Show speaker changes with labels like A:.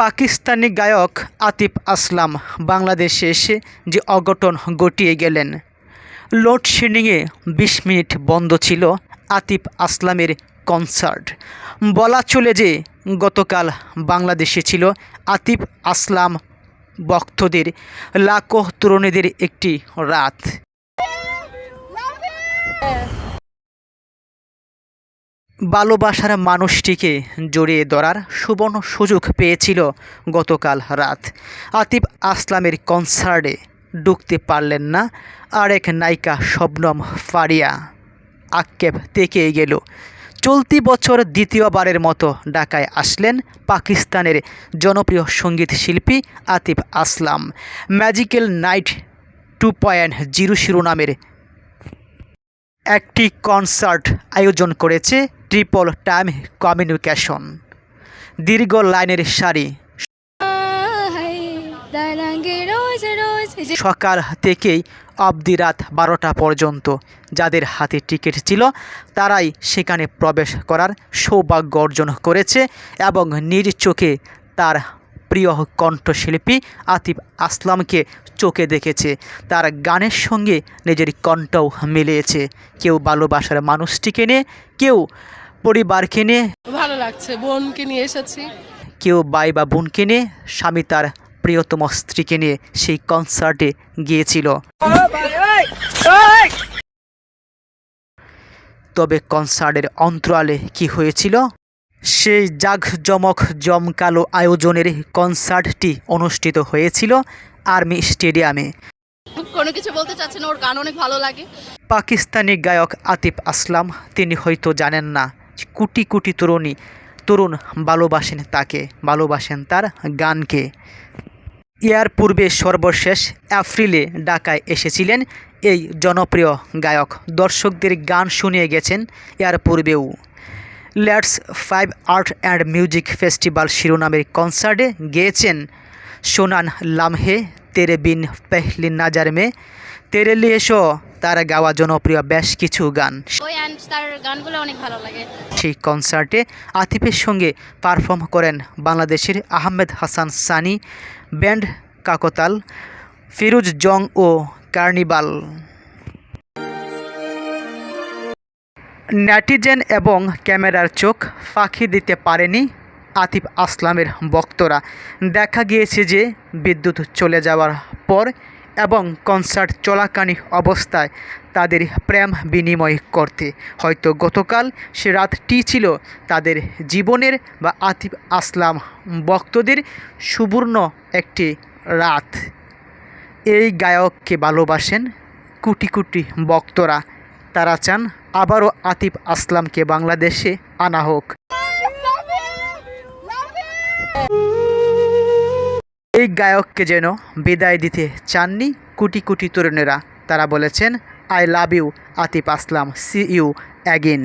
A: পাকিস্তানি গায়ক আতিফ আসলাম বাংলাদেশে এসে যে অঘটন ঘটিয়ে গেলেন। লোডশেডিংয়ে বিশ মিনিট বন্ধ ছিল আতিফ আসলামের কনসার্ট। বলা চলে যে গতকাল বাংলাদেশে ছিল আতিফ আসলাম ভক্তদের, লাখো তরুণীদের একটি রাত। ভালোবাসার মানুষটিকে জড়িয়ে ধরার সুবর্ণ সুযোগ পেয়েছিল গতকাল রাত। আতিফ আসলামের কনসার্টে ঢুকতে পারলেন না, আরেক নায়িকা শবনম ফারিয়া আক্ষেপ থেকেই গেল। চলতি বছর দ্বিতীয়বারের মতো ঢাকায় আসলেন পাকিস্তানের জনপ্রিয় সংগীত শিল্পী Atif Aslam. Magical night two point zero শিরোনামের একটি কনসার্ট আয়োজন করেছে ট্রিপল টাইম কমিউনিকেশন দীর্ঘ লাইনের সারি। সকাল থেকেই অবধি রাত বারোটা পর্যন্ত যাদের হাতে টিকিট ছিল, তারাই সেখানে প্রবেশ করার সৌভাগ্য অর্জন করেছে এবং নিজ চোখে তার প্রিয় কণ্ঠশিল্পী আতিফ আসলামকে চোখে দেখেছে। তার গানের সঙ্গে নিজের কণ্ঠও মিলিয়েছে কেউ ভালোবাসার মানুষটিকে নিয়ে, কেউ পরিবারকে নিয়ে
B: ভালো লাগছে বোনকে নিয়ে এসেছি।
A: কেউ ভাই বা বোনকে নিয়ে স্বামী তার প্রিয়তম স্ত্রীকে নিয়ে সেই কনসার্টে গিয়েছিল। তবে কনসার্টের অন্তরালে কি হয়েছিল? সেই জাঁকজমক জমকালো আয়োজনের কনসার্টটি অনুষ্ঠিত হয়েছিল আর্মি স্টেডিয়ামে।
B: কোনো কিছু বলতে চাচ্ছে না ওর গান অনেক ভালো লাগে।
A: পাকিস্তানি গায়ক আতিফ আসলাম তিনি হয়তো জানেন না। কোটি কোটি তরুণী, তরুণ ভালোবাসেন তাকে, ভালোবাসেন তার গানকে। ইয়ার পূর্বে সর্বশেষ এপ্রিলে ঢাকায় এসেছিলেন এই জনপ্রিয় গায়ক। দর্শকদের গান শুনিয়ে গেছেন এর পূর্বেও। Let's vibe art and music festival শিরোনামের কনসার্টে গেয়েছেন সোনান লামহে, তেরে বিন পেহলি নাজার মে তেরে লিয়ে শো তার গাওয়া জনপ্রিয় বেশ কিছু গান।
C: ওই তার গানগুলো অনেক ভালো লাগে।
A: সেই কনসার্টে আতিফের সঙ্গে পারফর্ম করেন বাংলাদেশের আহমেদ হাসান সানি ব্যান্ড কাকতাল ফিরুজ জং ও কার্নিভাল। নেটিজেন এবং ক্যামেরার চোখ ফাঁকি দিতে পারেনি আতিফ আসলামের বক্তরা দেখা গিয়েছে যে বিদ্যুৎ চলে যাওয়ার পর এবং কনসার্ট চলাকালীন অবস্থায় তাদের প্রেম বিনিময় করতে। হয়তো গতকাল সে রাতটি ছিল তাদের জীবনের বা আতিফ আসলাম ভক্তদের সুবর্ণ একটি রাত। এই গায়ককে ভালোবাসেন কোটি কোটি ভক্তরা। তারা চান আবারও আতিফ আসলামকে বাংলাদেশে আনা হোক। এই গায়ককে যেন বিদায় দিতে চাননি কোটি কোটি তরুণেরা, তারা বলেছেন, I love you, Atif Aslam, see you again